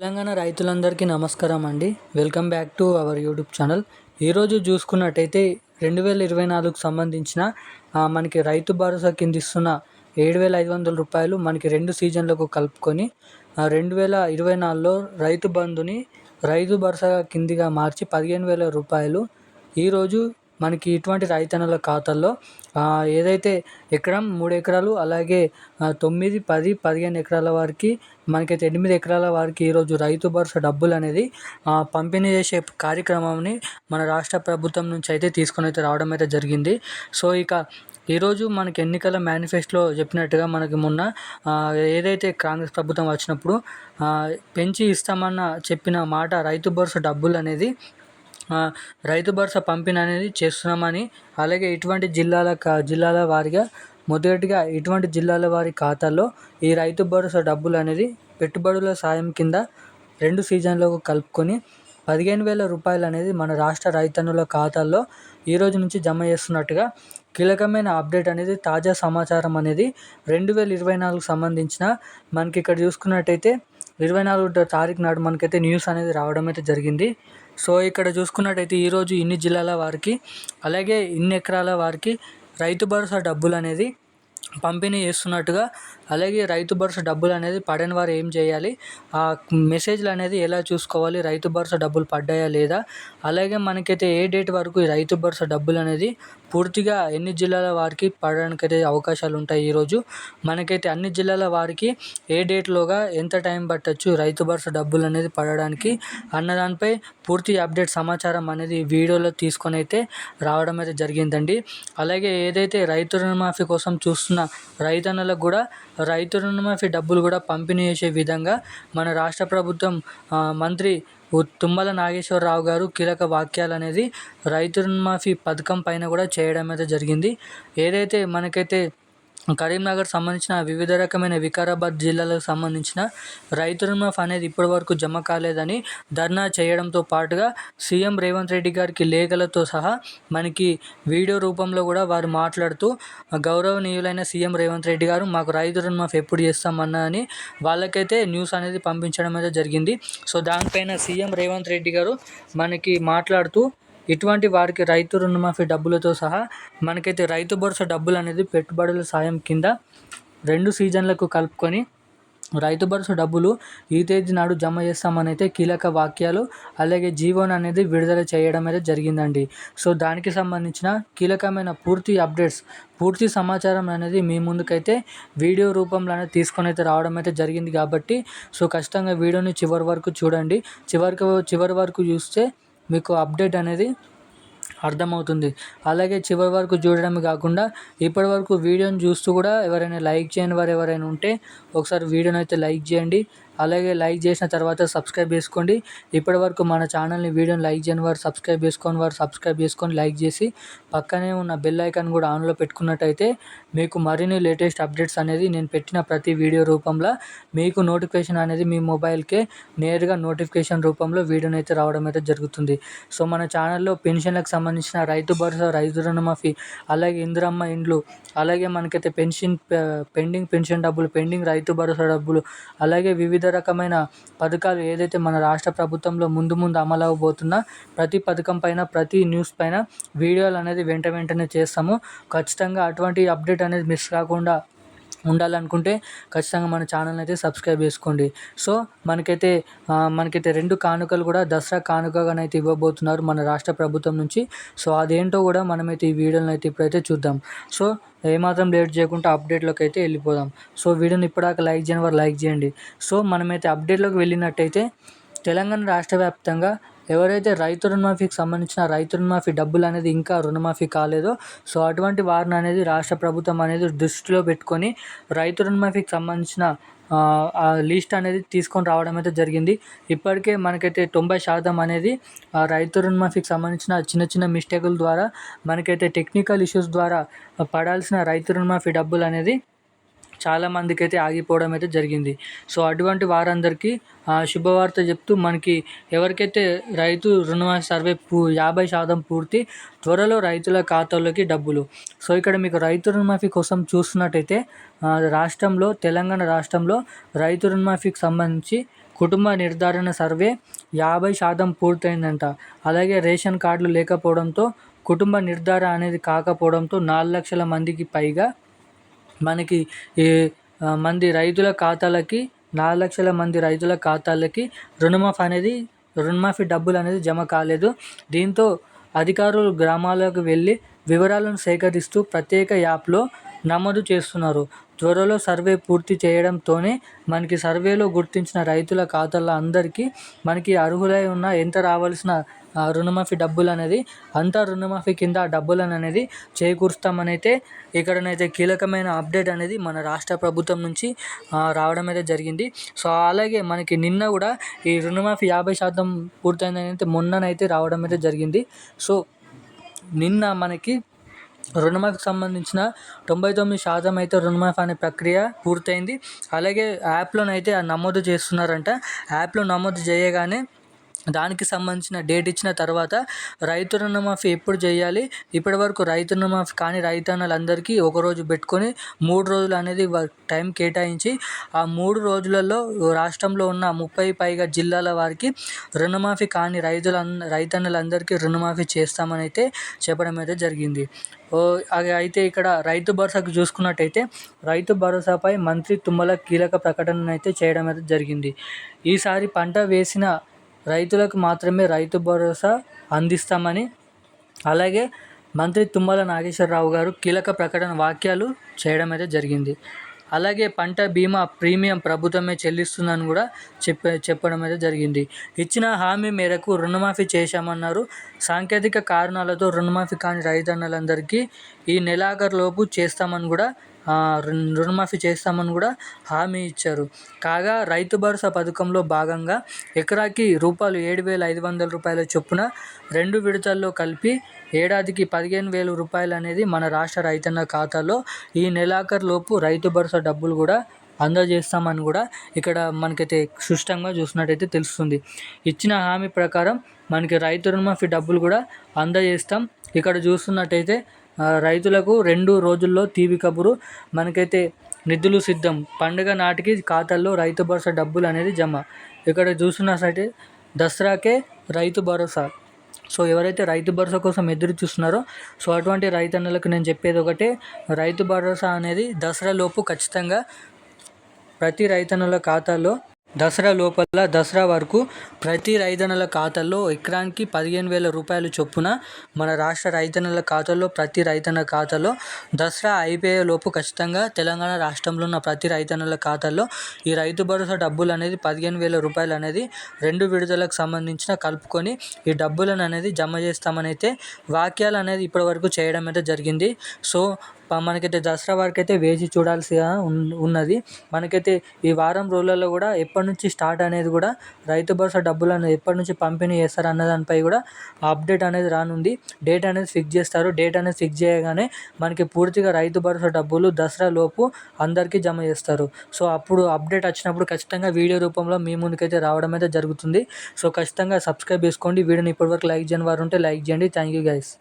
తెలంగాణ రైతులందరికీ నమస్కారం అండి. Welcome back to our YouTube channel. ఈరోజు చూసుకున్నట్టయితే రెండు వేల ఇరవై నాలుగుకు సంబంధించిన మనకి రైతు భరోసా కింద ఇస్తున్న ఏడు వేల ఐదు వందల రూపాయలు మనకి రెండు సీజన్లకు కలుపుకొని రెండు వేల ఇరవై నాలుగులో రైతు బంధుని రైతు భరోసా కిందిగా మార్చి పదిహేను వేల రూపాయలు. ఈరోజు మనకి ఇటువంటి రైతన్నల ఖాతాల్లో ఏదైతే ఎకరం మూడు ఎకరాలు అలాగే తొమ్మిది పది పదిహేను ఎకరాల వారికి మనకైతే ఎనిమిది ఎకరాల వారికి ఈరోజు రైతు భరోసా డబ్బులు అనేది పంపిణీ చేసే కార్యక్రమాన్ని మన రాష్ట్ర ప్రభుత్వం నుంచి అయితే తీసుకొని అయితే రావడం అయితే జరిగింది. సో ఇక ఈరోజు మనకి ఎన్నికల మేనిఫెస్టోలో చెప్పినట్టుగా మనకి మొన్న ఏదైతే కాంగ్రెస్ ప్రభుత్వం వచ్చినప్పుడు పెంచి ఇస్తామన్న చెప్పిన మాట రైతు భరోసా డబ్బులు అనేది రైతు భరోసా పంపిణీ అనేది చేస్తున్నామని అలాగే ఇటువంటి జిల్లాల కా- జిల్లాల వారిగా మొదటిగా ఇటువంటి జిల్లాల వారి ఖాతాల్లో ఈ రైతు భరోసా డబ్బులు అనేది పెట్టుబడుల సాయం కింద రెండు సీజన్లకు కలుపుకొని పదిహేను వేల రూపాయలు అనేది మన రాష్ట్ర రైతన్నుల ఖాతాల్లో ఈ రోజు నుంచి జమ చేస్తున్నట్టుగా కీలకమైన అప్డేట్ అనేది తాజా సమాచారం అనేది రెండు వేల ఇరవై నాలుగుకు సంబంధించిన మనకి ఇక్కడ చూసుకున్నట్టయితే ఇరవై నాలుగు తారీఖు నాడు మనకైతే న్యూస్ అనేది రావడం అయితే జరిగింది. సో ఇక్కడ చూసుకున్నట్టయితే ఈరోజు ఇన్ని జిల్లాల వారికి అలాగే ఇన్ని ఎకరాల వారికి రైతు భరోసా డబ్బులు అనేది పంపిణీ చేస్తున్నట్టుగా అలాగే రైతు భరోసా డబ్బులు అనేది పడని వారు ఏం చేయాలి? ఆ మెసేజ్లు అనేది ఎలా చూసుకోవాలి? రైతు భరోసా డబ్బులు పడ్డాయా లేదా? అలాగే మనకైతే ఏ డేట్ వరకు ఈ రైతు భరోసా డబ్బులు అనేది పూర్తిగా ఎన్ని జిల్లాల వారికి పడడానికైతే అవకాశాలు ఉంటాయి ఈరోజు? మనకైతే అన్ని జిల్లాల వారికి ఏ డేట్లోగా ఎంత టైం పట్టచ్చు? రైతు భరోసా డబ్బులు అనేది పడడానికి అన్న దానిపై పూర్తి అప్డేట్ సమాచారం అనేది వీడియోలో తీసుకొని అయితే రావడం అయితే జరిగిందండి. అలాగే ఏదైతే రైతు రుణమాఫీ కోసం చూస్తున్న రైతన్నలకు కూడా రైతు రుణమాఫీ డబ్బులు కూడా పంపిణీ చేసే విధంగా మన రాష్ట్ర ప్రభుత్వం మంత్రి ఉ- తుమ్మల నాగేశ్వరరావు గారు కీలక వాక్యాలు అనేది రైతు రుణమాఫీ పథకం పైన కూడా చేయడం అయితే జరిగింది. ఏదైతే మనకైతే కరీంనగర్ సంబంధించిన వివిధ రకమైన వికారాబాద్ జిల్లాలకు సంబంధించిన రైతు రుణమాఫీ అనేది ఇప్పటి వరకు జమ కాలేదని ధర్నా చేయడంతో పాటుగా సీఎం రేవంత్ రెడ్డి గారికి లేఖలతో సహా మనకి వీడియో రూపంలో కూడా వారు మాట్లాడుతూ గౌరవనీయులైన సీఎం రేవంత్ రెడ్డి గారు మాకు రైతు రుణమాఫీ ఎప్పుడు చేస్తామన్నా అని వాళ్ళకైతే న్యూస్ అనేది పంపించడం అయితే జరిగింది. సో దానిపైన సీఎం రేవంత్ రెడ్డి గారు మనకి మాట్లాడుతూ ఇటువంటి వారికి రైతు రుణమాఫీ డబ్బులతో సహా మనకైతే రైతు భరోసా డబ్బులు అనేది పెట్టుబడుల సాయం కింద రెండు సీజన్లకు కలుపుకొని రైతు భరోసా డబ్బులు ఈ తేదీ నాడు జమ చేస్తామనైతే కీలక వాక్యాలు అలాగే జీవోన్ అనేది విడుదల చేయడం అయితే జరిగిందండి. సో దానికి సంబంధించిన కీలకమైన పూర్తి అప్డేట్స్ పూర్తి సమాచారం అనేది మీ ముందుకైతే వీడియో రూపంలో అనేది తీసుకొని అయితే రావడం అయితే జరిగింది కాబట్టి సో ఖచ్చితంగా వీడియోని చివరి వరకు చూడండి. చివరికి చివరి వరకు చూస్తే మీకు అప్డేట్ అనేది అర్థమవుతుంది. అలాగే చివరి వరకు చూడడమే కాకుండా ఇప్పటి వరకు వీడియోని చూస్తూ కూడా ఎవరైనా లైక్ చేయని వారు ఎవరైనా ఉంటే ఒకసారి వీడియోని అయితే లైక్ చేయండి. అలాగే లైక్ చేసిన తర్వాత సబ్స్క్రైబ్ చేసుకోండి. ఇప్పటి వరకు మన ఛానల్ని వీడియోని లైక్ చేయని వారు సబ్స్క్రైబ్ చేసుకొని వారు సబ్స్క్రైబ్ చేసుకొని లైక్ చేసి పక్కనే ఉన్న బెల్ ఐకాన్ కూడా ఆన్లో పెట్టుకున్నట్టయితే మీకు మరిన్ని లేటెస్ట్ అప్డేట్స్ అనేది నేను పెట్టిన ప్రతి వీడియో రూపంలో మీకు నోటిఫికేషన్ అనేది మీ మొబైల్కే నేరుగా నోటిఫికేషన్ రూపంలో వీడియోని అయితే రావడం అయితే జరుగుతుంది. సో మన ఛానల్లో పెన్షన్లకు సంబంధించిన రైతు భరోసా రైతు రుణమాఫీ అలాగే ఇందిరమ్మ ఇండ్లు అలాగే మనకైతే పెన్షన్ పెండింగ్ పెన్షన్ డబ్బులు పెండింగ్ రైతు భరోసా డబ్బులు అలాగే వివిధ రకమైన పథకాలు ఏదైతే మన రాష్ట్ర ప్రభుత్వంలో ముందు ముందు అమలు అవబోతున్న ప్రతి పథకం పైన ప్రతి న్యూస్ పైన వీడియోలు అనేది వెంట వెంటనే చేస్తాము. ఖచ్చితంగా అటువంటి అప్డేట్ అనేది మిస్ కాకుండా ఉండాలనుకుంటే ఖచ్చితంగా మన ఛానల్ అయితే సబ్స్క్రైబ్ చేసుకోండి. సో మనకైతే మనకైతే రెండు కానుకలు కూడా దసరా కానుకగానైతే ఇవ్వబోతున్నారు మన రాష్ట్ర ప్రభుత్వం నుంచి. సో అదేంటో కూడా మనమైతే ఈ వీడియోని అయితే ఇప్పుడైతే చూద్దాం. సో ఏమాత్రం లేట్ చేయకుండా అప్డేట్లోకి అయితే వెళ్ళిపోదాం. సో వీడియోని ఇప్పటిదాకా లైక్ చేయని వారు లైక్ చేయండి. సో మనమైతే అప్డేట్లోకి వెళ్ళినట్టయితే తెలంగాణ రాష్ట్ర వ్యాప్తంగా ఎవరైతే రైతు రుణమాఫీకి సంబంధించిన రైతు రుణమాఫీ డబ్బులు అనేది ఇంకా రుణమాఫీ కాలేదో సో అటువంటి వారిని అనేది రాష్ట్ర ప్రభుత్వం అనేది దృష్టిలో పెట్టుకొని రైతు రుణమాఫీకి సంబంధించిన ఆ లిస్ట్ అనేది తీసుకొని రావడం అయితే జరిగింది. ఇప్పటికే మనకైతే తొంభై శాతం అనేది ఆ రైతు రుణమాఫీకి సంబంధించిన చిన్న చిన్న మిస్టేకుల ద్వారా మనకైతే టెక్నికల్ ఇష్యూస్ ద్వారా పడాల్సిన రైతు రుణమాఫీ డబ్బులు అనేది చాలా మందికి అయితే ఆగిపోవడం అయితే జరిగింది. సో అటువంటి వారందరికీ శుభవార్త చెప్తూ మనకి ఎవరికైతే రైతు రుణమాఫీ సర్వే పూ యాభై శాతం పూర్తి త్వరలో రైతుల ఖాతాల్లోకి డబ్బులు. సో ఇక్కడ మీకు రైతు రుణమాఫీ కోసం చూస్తున్నట్టయితే రాష్ట్రంలో తెలంగాణ రాష్ట్రంలో రైతు రుణమాఫీకి సంబంధించి కుటుంబ నిర్ధారణ సర్వే యాభై శాతం పూర్తయిందంట. అలాగే రేషన్ కార్డులు లేకపోవడంతో కుటుంబ నిర్ధారణ అనేది కాకపోవడంతో నాలుగు లక్షల మందికి పైగా మనకి ఈ మంది రైతుల ఖాతాలకి నాలుగు లక్షల మంది రైతుల ఖాతాలకి రుణమాఫీ అనేది రుణమాఫీ డబ్బులు అనేది జమ కాలేదు. దీంతో అధికారులు గ్రామాలకు వెళ్ళి వివరాలను సేకరిస్తూ ప్రత్యేక యాప్లో నమోదు చేస్తున్నారు. త్వరలో సర్వే పూర్తి చేయడంతోనే మనకి సర్వేలో గుర్తించిన రైతుల ఖాతాల అందరికీ మనకి అర్హులై ఉన్న ఎంత రావాల్సిన రుణమాఫీ డబ్బులు అనేది అంతా రుణమాఫీ కింద డబ్బులను అనేది చేకూరుస్తామని అయితే ఇక్కడనైతే కీలకమైన అప్డేట్ అనేది మన రాష్ట్ర ప్రభుత్వం నుంచి రావడం అయితే జరిగింది. సో అలాగే మనకి నిన్న కూడా ఈ రుణమాఫీ యాభై శాతం పూర్తయిందని అయితే మొన్ననైతే రావడం అయితే జరిగింది. సో నిన్న మనకి రుణమాఫీకి సంబంధించిన తొంభై తొమ్మిది శాతం అయితే రుణమాఫీ అనే ప్రక్రియ పూర్తయింది. అలాగే యాప్లోనైతే నమోదు చేస్తున్నారంట. యాప్లో నమోదు చేయగానే దానికి సంబంధించిన డేట్ ఇచ్చిన తర్వాత రైతు రుణమాఫీ ఎప్పుడు చేయాలి? ఇప్పటి వరకు రైతు రుణమాఫీ కానీ రైతన్నలందరికీ ఒకరోజు పెట్టుకొని మూడు రోజులు అనేది టైం కేటాయించి ఆ మూడు రోజులలో రాష్ట్రంలో ఉన్న ముప్పై పైగా జిల్లాల వారికి రుణమాఫీ కాని రైతుల రైతన్నలందరికీ రుణమాఫీ చేస్తామని అయితే చెప్పడం అయితే జరిగింది. అయితే ఇక్కడ రైతు భరోసాకు చూసుకున్నట్టయితే రైతు భరోసాపై మంత్రి తుమ్మల కీలక ప్రకటన అయితే చేయడం అయితే జరిగింది. ఈసారి పంట వేసిన రైతులకు మాత్రమే రైతు భరోసా అందిస్తామని. అలాగే మంత్రి తుమ్మల నాగేశ్వరరావు గారు కీలక ప్రకటన వాక్యాలు చేయడం అయితే జరిగింది. అలాగే పంట బీమా ప్రీమియం ప్రభుత్వమే చెల్లిస్తుందని కూడా చెప్ప చెప్పడం అయితే జరిగింది. ఇచ్చిన హామీ మేరకు రుణమాఫీ చేశామన్నారు. సాంకేతిక కారణాలతో రుణమాఫీ కాని రైతన్నలందరికీ ఈ నెలాఖరులోపు చేస్తామని కూడా రుణమాఫీ చేస్తామని కూడా హామీ ఇచ్చారు. కాగా రైతు భరోసా పథకంలో భాగంగా ఎకరాకి రూపాయలు ఏడు వేల ఐదు వందల రూపాయల చొప్పున రెండు విడతల్లో కలిపి ఏడాదికి పదిహేను వేల రూపాయలు అనేది మన రాష్ట్ర రైతన్న ఖాతాలో ఈ నెలాఖరులోపు రైతు భరోసా డబ్బులు కూడా అందజేస్తామని కూడా ఇక్కడ మనకైతే సుష్టంగా చూసినట్టయితే తెలుస్తుంది. ఇచ్చిన హామీ ప్రకారం మనకి రైతు రుణమాఫీ డబ్బులు కూడా అందజేస్తాం. ఇక్కడ చూస్తున్నట్టయితే రైతులకు రెండు రోజుల్లో తీవి కబురు. మనకైతే నిధులు సిద్ధం. పండుగ నాటికి ఖాతాల్లో రైతు భరోసా డబ్బులు అనేది జమ. ఇక్కడ చూస్తున్నట్లయితే దసరాకే రైతు భరోసా. సో ఎవరైతే రైతు భరోసా కోసం ఎదురు చూస్తున్నారో సో అటువంటి రైతన్నలకు నేను చెప్పేది ఒకటే. రైతు భరోసా అనేది దసరా లోపు ఖచ్చితంగా ప్రతి రైతన్నుల ఖాతాలో దసరా లోపల దసరా వరకు ప్రతి రైతన్నల ఖాతాల్లో ఎకరానికి పదిహేను వేల రూపాయలు చొప్పున మన రాష్ట్ర రైతన్నల ఖాతాల్లో ప్రతి రైతన్న ఖాతాలో దసరా అయిపోయే లోపు ఖచ్చితంగా తెలంగాణ రాష్ట్రంలో ఉన్న ప్రతి రైతన్నల ఖాతాల్లో ఈ రైతు భరోసా డబ్బులు అనేది పదిహేను వేల రూపాయలు అనేది రెండు విడుదలకు సంబంధించిన కలుపుకొని ఈ డబ్బులను అనేది జమ చేస్తామని అయితే వాక్యాలు అనేది ఇప్పటివరకు చేయడం అయితే జరిగింది. సో మనకైతే దసరా వరకు అయితే వేచి చూడాల్సిగా ఉన్నది. మనకైతే ఈ వారం రోజులలో కూడా ఎప్పటి నుంచి స్టార్ట్ అనేది కూడా రైతు భరోసా డబ్బులు అనేది ఎప్పటి నుంచి పంపిణీ చేస్తారు అన్న దానిపై కూడా అప్డేట్ అనేది రానుంది. డేట్ అనేది ఫిక్స్ చేస్తారు. డేట్ అనేది ఫిక్స్ చేయగానే మనకి పూర్తిగా రైతు భరోసా డబ్బులు దసరా లోపు అందరికీ జమ చేస్తారు. సో అప్పుడు అప్డేట్ వచ్చినప్పుడు ఖచ్చితంగా వీడియో రూపంలో మీ ముందుకైతే రావడం అయితే జరుగుతుంది. సో ఖచ్చితంగా సబ్స్క్రైబ్ చేసుకోండి. వీడియోని ఇప్పటివరకు లైక్ చేయని వారు ఉంటే లైక్ చేయండి. Thank you guys